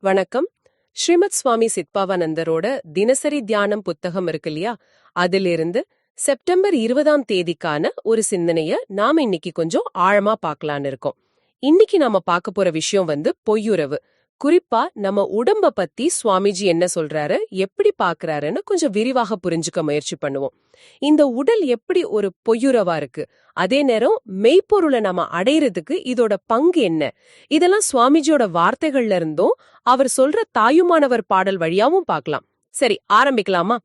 வணக்கம். ஸ்ரீமத் சுவாமி சித்பாவானந்தரோட தினசரி தியானம் புத்தகம் இருக்கு இல்லையா? அதிலிருந்து செப்டம்பர் இருபதாம் தேதிக்கான ஒரு சிந்தனைய நாம இன்னைக்கு கொஞ்சம் ஆழமா பார்க்கலான்னு இருக்கோம். இன்னைக்கு நாம பார்க்க போற விஷயம் வந்து பொய்யுறவு. குறிப்பா நம்ம உடம்ப பத்தி சுவாமிஜி என்ன சொல்றாரு? எப்படி பாக்குறாருன்னு கொஞ்சம் விரிவாக புரிஞ்சுக்க முயற்சி பண்ணுவோம். இந்த உடல் எப்படி ஒரு பொய்யுறவா இருக்கு? அதே நேரம் மெய்ப்பொருளை நம்ம அடையறதுக்கு இதோட பங்கு என்ன? இதெல்லாம் சுவாமிஜியோட வார்த்தைகள்ல இருந்தும் அவர் சொல்ற தாயுமானவர் பாடல் வழியாவும் பார்க்கலாம் சரி ஆரம்பிக்கலாமா?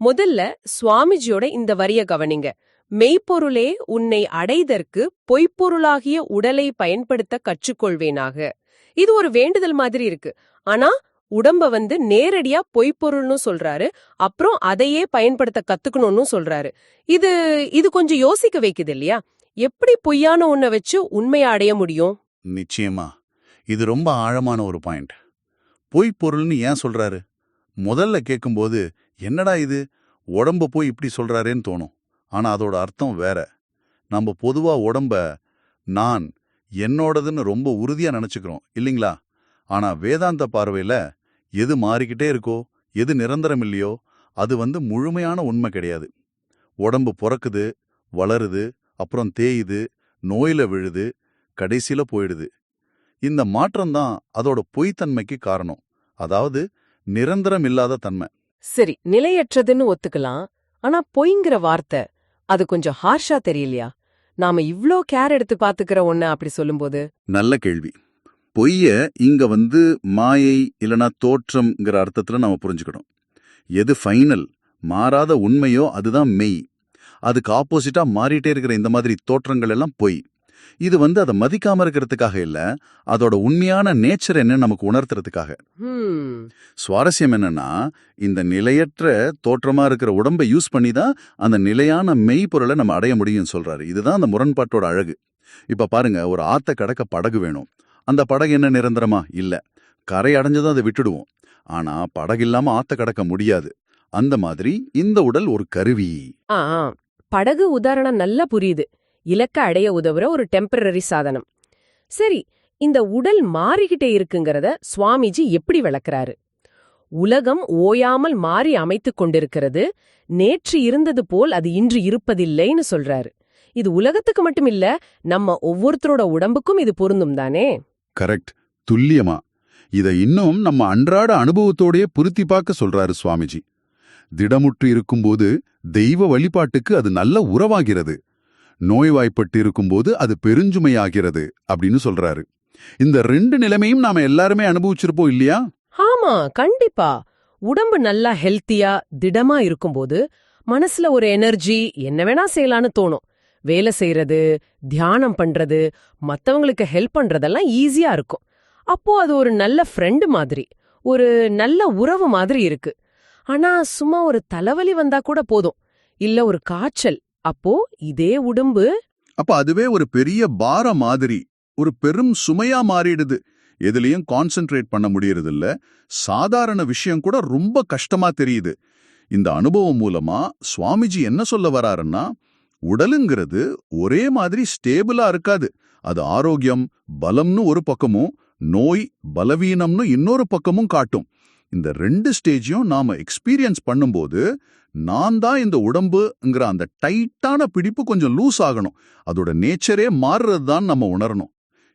முதல்ல சுவாமிஜியோட இந்த வரிய கவனிங்க. மெய்ப்பொருளே உன்னை அடைதற்கு பொய்ப்பொருளாகிய உடலை பயன்படுத்த கற்றுக்கொள்வேனாக. இது ஒரு வேண்டுதல் மாதிரி இருக்கு. ஆனா உடம்ப வந்து நேரடியா பொய்ப்பொருள்னு சொல்றாரு. அப்புறம் அதையே பயன்படுத்த கத்துக்கணும்னு சொல்றாரு. இது இது கொஞ்சம் யோசிக்க வைக்குது இல்லையா? எப்படி பொய்யான ஒன்ன வச்சு உண்மையை அடைய முடியும்? நிச்சயமா. இது ரொம்ப ஆழமான ஒரு பாயிண்ட். பொய் பொருள்னு ஏன் சொல்றாரு? முதல்ல கேட்கும்போது என்னடா இது? உடம்ப போய் இப்படி சொல்றாரேன்னு தோணும். ஆனா அதோட அர்த்தம் வேற. நம்ம பொதுவா உடம்ப நான் என்னோடதுன்னு ரொம்ப உறுதியா நினைச்சுக்கிறோம் இல்லைங்களா? ஆனா வேதாந்த பார்வையில எது மாறிக்கிட்டே இருக்கோ எது நிரந்தரம் இல்லையோ அது வந்து முழுமையான உண்மை கிடையாது. உடம்பு பிறக்குது வளருது அப்புறம் தேயுது நோயில விழுது கடைசியில போயிடுது. இந்த மாற்றம்தான் அதோட பொய்த்தன்மைக்கு காரணம். அதாவது நிரந்தரம் இல்லாத தன்மை. சரி நிலையற்றதுன்னு ஒத்துக்கலாம் ஆனா பொய்ங்கிற வார்த்தை அது கொஞ்சம் ஹார்ஷா தெரியலையா? நாம இவ்ளோ கேர் எடுத்து பாத்துக்கிற ஒண்ணு அப்படி சொல்லும்போது? நல்ல கேள்வி. பொய்ய இங்க வந்து மாயை இல்லனா தோற்றம்ங்கிற அர்த்தத்துல நாம புரிஞ்சுக்கணும். எது ஃபைனல் மாறாத உண்மையோ அதுதான் மெய். அதுக்கு ஆப்போசிட்டா மாறிட்டே இருக்கிற இந்த மாதிரி தோற்றங்கள் எல்லாம் பொய். இது வந்து அதை மதிக்காம இருக்கிறதுக்காக இல்ல அதோட உண்மையான நேச்சர் என்ன நமக்கு உணர்த்துறதுக்காக. சுவாரஸ்யம் என்னன்னா இந்த நிலையற்ற தோற்றமா இருக்கிற உடம்பை யூஸ் பண்ணி தான் அந்த நிலையான மெய்ப்பொருளை நம்ம அடைய முடியும்னு சொல்றாரு. இதுதான் அந்த முரண்பாட்டோட அழகு. இப்ப பாருங்க ஒரு ஆத்த கடக்க படகு வேணும். அந்த படகு என்ன நிரந்தரமா? இல்ல. கரை அடைஞ்சதும் அதை விட்டுடுவோம். ஆனா படகு இல்லாம ஆத்த கடக்க முடியாது. அந்த மாதிரி இந்த உடல் ஒரு கருவி. படகு உதாரணம் நல்லா புரியுது. இலக்க அடைய உதவுற ஒரு டெம்பரரி சாதனம். சரி இந்த உடல் மாறிக்கிட்டே இருக்குங்கிறத சுவாமிஜி எப்படி விளக்குறாரு? உலகம் ஓயாமல் மாறி அமைத்துக் கொண்டிருக்கிறது நேற்று இருந்தது போல் அது இன்று இருப்பதில்லைன்னு சொல்றாரு. இது உலகத்துக்கு மட்டும் இல்ல நம்ம ஒவ்வொருத்தரோட உடம்புக்கும் இது பொருந்தும் தானே? கரெக்ட். துல்லியமா. இத இன்னும் நம்ம அன்றாட அனுபவத்தோடயே பொருத்தி பார்க்க சொல்றாரு சுவாமிஜி. திடமுற்று இருக்கும்போது தெய்வ வழிபாட்டுக்கு அது நல்ல உறவாகிறது. நோய்வாய்ப்பட்டு இருக்கும்போது அது பெருஞ்சுமையாகிறது அப்படின்னு சொல்றாரு. இந்த ரெண்டு நிலைமையும் நாம எல்லாருமே அனுபவிச்சிருப்போம் இல்லையா? ஆமா கண்டிப்பா. உடம்பு நல்லா ஹெல்த்தியா திடமா இருக்கும்போது மனசுல ஒரு எனர்ஜி என்ன வேணா செய்யலான்னு தோணும். வேலை செய்யறது தியானம் பண்றது மத்தவங்களுக்கு ஹெல்ப் பண்றதெல்லாம் ஈஸியா இருக்கும். அப்போ அது ஒரு நல்ல ஃப்ரெண்டு மாதிரி ஒரு நல்ல உறவு மாதிரி இருக்கு. ஆனா சும்மா ஒரு தலைவலி வந்தா கூட போதும். இல்ல ஒரு காய்ச்சல் அப்போ இதே உடம்பு. அப்ப அதுவே ஒரு பெரிய பார மாதிரி ஒரு பெரும் சுமையா மாறிடுது. எதுலயும் கான்சென்ட்ரேட் பண்ண முடியறது இல்ல சாதாரண விஷயம் கூட ரொம்ப கஷ்டமா தெரியுது. இந்த அனுபவம் மூலமா சுவாமிஜி என்ன சொல்ல வராருன்னா உடலுங்கிறது ஒரே மாதிரி ஸ்டேபிளா இருக்காது. அது ஆரோக்கியம் பலம்னு ஒரு பக்கமும் நோய் பலவீனம்னு இன்னொரு பக்கமும் காட்டும். இந்த ரெண்டு ஸ்டேஜையும் நாம எக்ஸ்பீரியன்ஸ் பண்ணும்போது நான் தான் இந்த உடம்புங்கிற அந்த டைட்டான பிடிப்பு கொஞ்சம் லூஸ் ஆகணும். அதோட நேச்சரே மாறுறது தான் நம்ம உணரணும்.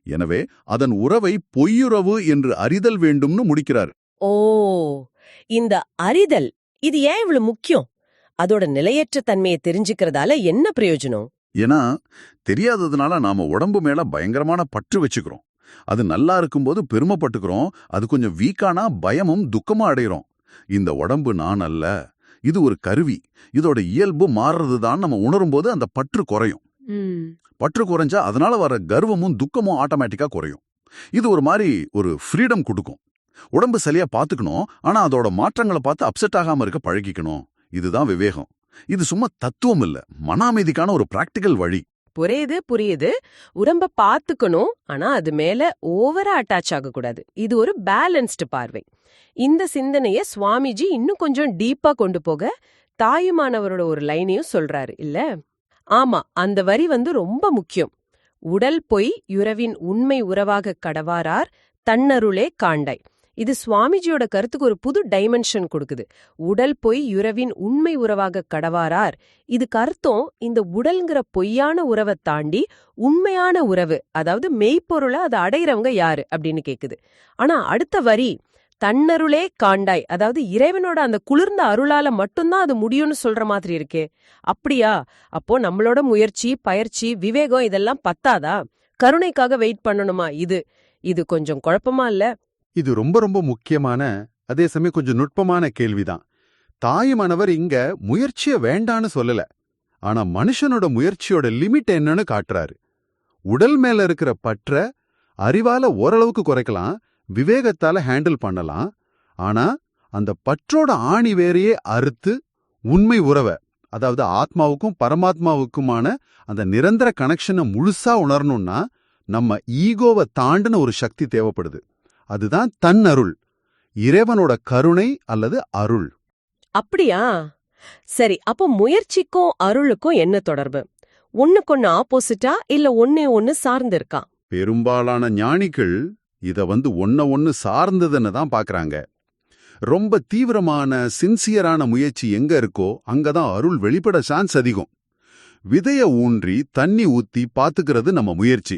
எனவே அதன் உறவை பொய்யுறவு என்று அறிதல் வேண்டும்னு முடிக்கிறார். ஓ இந்த அறிதல் இது ஏன் இவ்வளவு முக்கியம்? அதோட நிலையற்ற தன்மையை தெரிஞ்சுக்கிறதால என்ன பிரயோஜனம்? ஏன்னா தெரியாததுனால நாம உடம்பு மேல பயங்கரமான பற்று வச்சுக்கிறோம். அது நல்லா இருக்கும்போது பெருமைப்பட்டுக்கிறோம் அது கொஞ்சம் வீக்கானா பயமும் துக்கமும் அடையிறோம். இந்த உடம்பு நான் அல்ல இது ஒரு கருவி இதோட இயல்பு மாறுறது தான் நம்ம உணரும்போது அந்த பற்று குறையும். பற்று குறைஞ்சா அதனால வர கர்வமும் துக்கமும் ஆட்டோமேட்டிக்கா குறையும். இது ஒரு மாதிரி ஒரு ஃப்ரீடம் கொடுக்கும். உடம்பு சரியா பாத்துக்கணும் ஆனா அதோட மாற்றங்களை பார்த்து அப்செட் ஆகாம இருக்க பழகிக்கணும். இதுதான் விவேகம். இது சும்மா தத்துவம் இல்ல மன அமைதிக்கான ஒரு பிராக்டிக்கல் வழி. புரியுது புரியுது. உடம்ப பாத்துக்கணும் ஆனா அது மேல ஓவரா அட்டாச் ஆகக்கூடாது. இது ஒரு பேலன்ஸ்டு பார்வை. இந்த சிந்தனைய சுவாமிஜி இன்னும் கொஞ்சம் டீப்பா கொண்டு போக தாயுமானவரோட ஒரு லைனையும் சொல்றாரு. இல்ல? ஆமா அந்த வரி வந்து ரொம்ப முக்கியம். உடல் பொய் யுறவின் உண்மை உறவாகக் கடவாரார் தன்னருளே காண்டாய் இது சுவாமிஜியோட கருத்துக்கு ஒரு புது டைமென்ஷன் கொடுக்குது. உடல் பொய் உறவின் உண்மை உறவாக கடவாரார். இதுக்கு அர்த்தம் இந்த உடல்ங்கிற பொய்யான உறவை தாண்டி உண்மையான உறவு அதாவது மெய்ப்பொருளை அதை அடையிறவங்க யாரு அப்படின்னு கேக்குது. ஆனா அடுத்த வரி தன்னருளே காண்டாய் அதாவது இறைவனோட அந்த குளிர்ந்த அருளால மட்டும்தான் அது முடியும்னு சொல்ற மாதிரி இருக்கே. அப்படியா? அப்போ நம்மளோட முயற்சி பயிற்சி விவேகம் இதெல்லாம் பத்தாதா? கருணைக்காக வெயிட் பண்ணணுமா இது? இது கொஞ்சம் குழப்பமா இல்ல? இது ரொம்ப ரொம்ப முக்கியமான அதே சமயம் கொஞ்சம் நுட்பமான கேள்விதான். தாயுமானவர் இங்க முயற்சிய வேண்டான்னு சொல்லல. ஆனா மனுஷனோட முயற்சியோட லிமிட் என்னன்னு காட்டுறாரு. உடல் மேல இருக்கிற பற்ற அறிவால ஓரளவுக்கு குறைக்கலாம் விவேகத்தால ஹேண்டில் பண்ணலாம். ஆனா அந்த பற்றோட ஆணி வேறையே அறுத்து உண்மை உறவை அதாவது ஆத்மாவுக்கும் பரமாத்மாவுக்குமான அந்த நிரந்தர கனெக்ஷனை முழுசா உணரணும்னா நம்ம ஈகோவை தாண்டின ஒரு சக்தி தேவைப்படுது. அதுதான் தன் அருள் இறைவனோட கருணை அல்லது அருள். அப்படியா? சரி அப்போ முயற்சிக்கும் அருளுக்கும் என்ன தொடர்பு? ஒண்ணுக்கொன்னு ஆப்போசிட்டா இல்ல ஒன்னே ஒன்னு சார்ந்து இருக்கா பெரும்பாலான ஞானிகள் இத வந்து ஒன்ன ஒன்னு சார்ந்ததுன்னு தான் பாக்குறாங்க. ரொம்ப தீவிரமான சின்சியரான முயற்சி எங்க இருக்கோ அங்கதான் அருள் வெளிப்பட சான்ஸ் அதிகம். விதைய ஊன்றி தண்ணி ஊத்தி பாத்துக்கிறது நம்ம முயற்சி.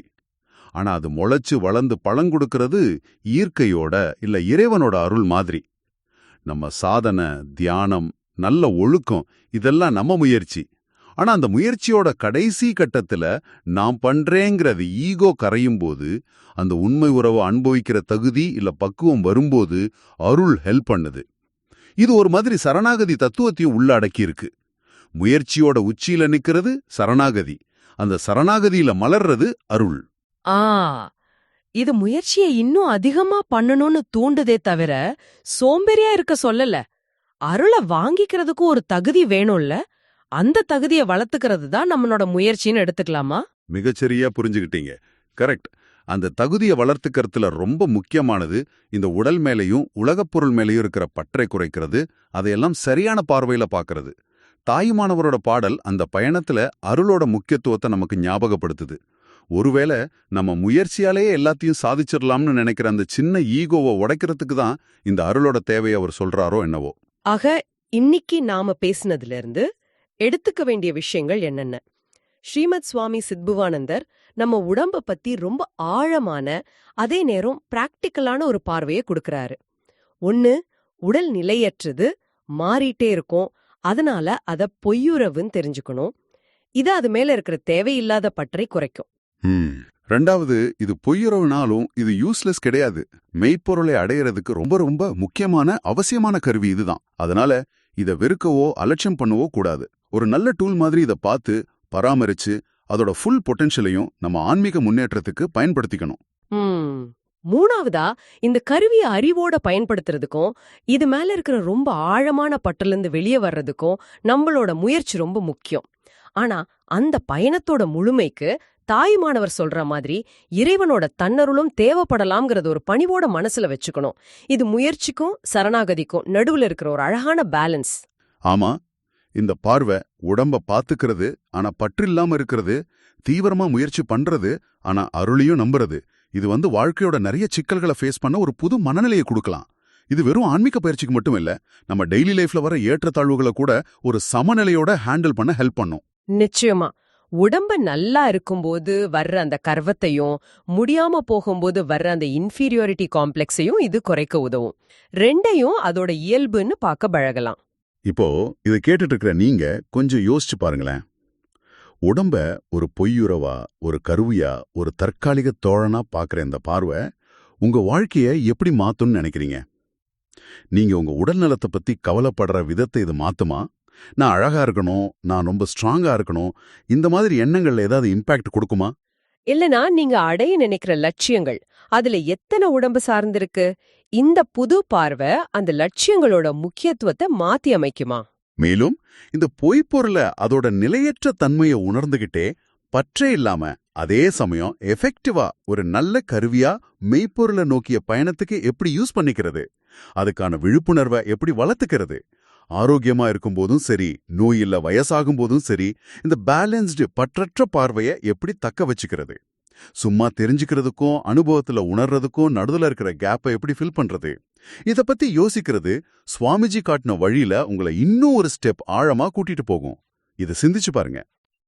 ஆனா அது முளைச்சு வளர்ந்து பழங்குடுக்கிறது ஈர்க்கையோட இல்ல இறைவனோட அருள் மாதிரி. நம்ம சாதனை தியானம் நல்ல ஒழுக்கம் இதெல்லாம் நம்ம முயற்சி. ஆனா அந்த முயற்சியோட கடைசி கட்டத்துல நான் பண்றேங்கிறது ஈகோ கரையும் போது அந்த உண்மை உறவை அனுபவிக்கிற தகுதி இல்ல பக்குவம் வரும்போது அருள் ஹெல்ப் பண்ணுது. இது ஒரு மாதிரி சரணாகதி தத்துவத்தையும் உள்ளடக்கி இருக்கு முயற்சியோட உச்சியில நிக்கிறது சரணாகதி. அந்த சரணாகதியில மலர்றது அருள். ஆ இது முயற்சியை இன்னும் அதிகமா பண்ணணும்னு தூண்டுதே தவிர சோம்பேறியா இருக்க சொல்லல. அருளை வாங்கிக்கிறதுக்கு ஒரு தகுதி வேணும்ல? அந்த தகுதியை வளர்த்துக்கிறது தான் நம்மளோட முயற்சின்னு எடுத்துக்கலாமா? மிகச்சரியா புரிஞ்சுக்கிட்டீங்க. கரெக்ட். அந்த தகுதியை வளர்த்துக்கிறதுல ரொம்ப முக்கியமானது இந்த உடல் மேலையும் உலகப் பொருள் மேலையும் இருக்கிற பற்றை குறைக்கிறது அதையெல்லாம் சரியான பார்வையில பாக்குறது. தாயுமானவரோட பாடல் அந்த பயணத்துல அருளோட முக்கியத்துவத்தை நமக்கு ஞாபகப்படுத்துது. ஒருவேளை நம்ம முயற்சியாலேயே எல்லாத்தையும் சாதிச்சிடலாம்னு நினைக்கிற அந்த சின்ன ஈகோவை உடைக்கிறதுக்கு தான் இந்த அருளோட தேவையை அவர் சொல்றாரோ என்னவோ. ஆக இன்னிக்கு நாம பேசினதுல இருந்து எடுத்துக்க வேண்டிய விஷயங்கள் என்னென்ன? ஸ்ரீமத் சுவாமி சித்புவானந்தர் நம்ம உடம்ப பத்தி ரொம்ப ஆழமான அதே நேரம் பிராக்டிக்கலான ஒரு பார்வையை கொடுக்கறாரு. ஒன்னு உடல் நிலையற்றது மாறிட்டே இருக்கும். அதனால அத பொய்யுறவுன்னு தெரிஞ்சுக்கணும். இது அது மேல இருக்கிற தேவையில்லாத பற்றை குறைக்கும். ரெண்டாவது இது பொய்யுறவுனாலும் இது யூஸ்லெஸ் கிடையாது. மெய்ப்பொருளை அடையறதுக்கு ரொம்ப ரொம்ப முக்கியமான அவசியமான கருவி இதுதான். அதனால இத வெறுக்கவோ அலட்சியம் பண்ணவோ கூடாது. ஒரு நல்ல டூல் மாதிரி இதை பார்த்து பராமரிச்சு அதோட ஃபுல் பொட்டென்ஷியலையும் நம்ம ஆன்மீக முன்னேற்றத்துக்கு பயன்படுத்திக்கணும். மூணாவதா இந்த கருவியை அறிவோட பயன்படுத்துறதுக்கும் இது மேல இருக்கிற ரொம்ப ஆழமான பட்டிலிருந்து வெளியே வர்றதுக்கும் நம்மளோட முயற்சி ரொம்ப முக்கியம். ஆனா அந்த பயணத்தோட முழுமைக்கு தாயுமானவர் சொல்ற மாதிரி இறைவனோட தன்னருளும் தேவைப்படலாம்ங்கிறத ஒரு பணிவோட மனசுல வச்சுக்கணும். இது முயற்சிக்கும் சரணாகதிக்கும் நடுவுல இருக்கிற ஒரு அழகான பேலன்ஸ் ஆமா இந்த பார்வை உடம்ப பாத்துக்கிறது ஆனா பற்றில்லாம இருக்கிறது தீவிரமா முயற்சி பண்றது ஆனா அருளையும் நம்புறது. இது வந்து வாழ்க்கையோட நிறைய சிக்கல்களை ஃபேஸ் பண்ண ஒரு புது மனநிலையை கொடுக்கலாம். இது வெறும் ஆன்மீக பயிற்சிக்கு மட்டும் இல்ல நம்ம டெய்லி லைஃப்ல வர ஏற்றத்தாழ்வுகளை கூட ஒரு சமநிலையோட ஹேண்டில் பண்ண ஹெல்ப் பண்ணும். நிச்சயமா. உடம்பு நல்லா இருக்கும்போது வர்ற அந்த கர்வத்தையும் முடியாம போகும்போது வர்ற அந்த இன்ஃபீரியாரிட்டி காம்ப்ளெக்ஸையும் இது குறைக்க உதவும். ரெண்டையும் அதோட இயல்புன்னு பார்க்க பழகலாம். இப்போ இதை கேட்டுட்டு இருக்கிற நீங்க கொஞ்சம் யோசிச்சு பாருங்களேன். உடம்ப ஒரு பொய்யுறவா ஒரு கருவியா ஒரு தற்காலிக தோழனா பார்க்குற இந்த பார்வை உங்க வாழ்க்கைய எப்படி மாத்தும்னு நினைக்கிறீங்க? நீங்க உங்க உடல் நலத்தை பத்தி கவலைப்படுற விதத்தை இது மாத்துமா? நான் அழகா இருக்கணும் நான் ரொம்ப ஸ்ட்ராங்கா இருக்கணும் இந்த மாதிரி எண்ணங்கள்ல ஏதாவது இம்பாக்ட் கொடுக்குமா? இல்லனா நீங்க அடைய நினைக்கிற லட்சியங்கள் அதுல எத்தனை உடம்பு சார்ந்திருக்கு இந்த புது பார்வை அந்த லட்சியங்களோட முக்கியத்துவத்தை மாத்தி அமைக்குமா? மேலும் இந்த பொய்ப்பொருளை அதோட நிலையற்ற தன்மையை உணர்ந்துகிட்டே பற்றே இல்லாம அதே சமயம் எஃபெக்டிவா ஒரு நல்ல கருவியா மெய்ப்பொருளை நோக்கிய பயணத்துக்கு எப்படி யூஸ் பண்ணிக்கிறது? அதுக்கான விழிப்புணர்வை எப்படி வளர்த்துக்கிறது? ஆரோக்கியமா இருக்கும்போதும் சரி நோய் இல்ல வயசாகும் போதும் சரி இந்த பேலன்ஸ்டு பற்றற்ற பார்வையை எப்படி தக்க வச்சுக்கிறது? சும்மா தெரிஞ்சுக்கிறதுக்கும் அனுபவத்துல உணர்றதுக்கும் நடுதுல இருக்கிற கேப்பை எப்படி ஃபில் பண்றது? இத பத்தி யோசிக்கிறது சுவாமிஜி காட்டின வழியில உங்களை இன்னும் ஒரு ஸ்டெப் ஆழமா கூட்டிட்டு போகும். இதை சிந்திச்சு பாருங்க.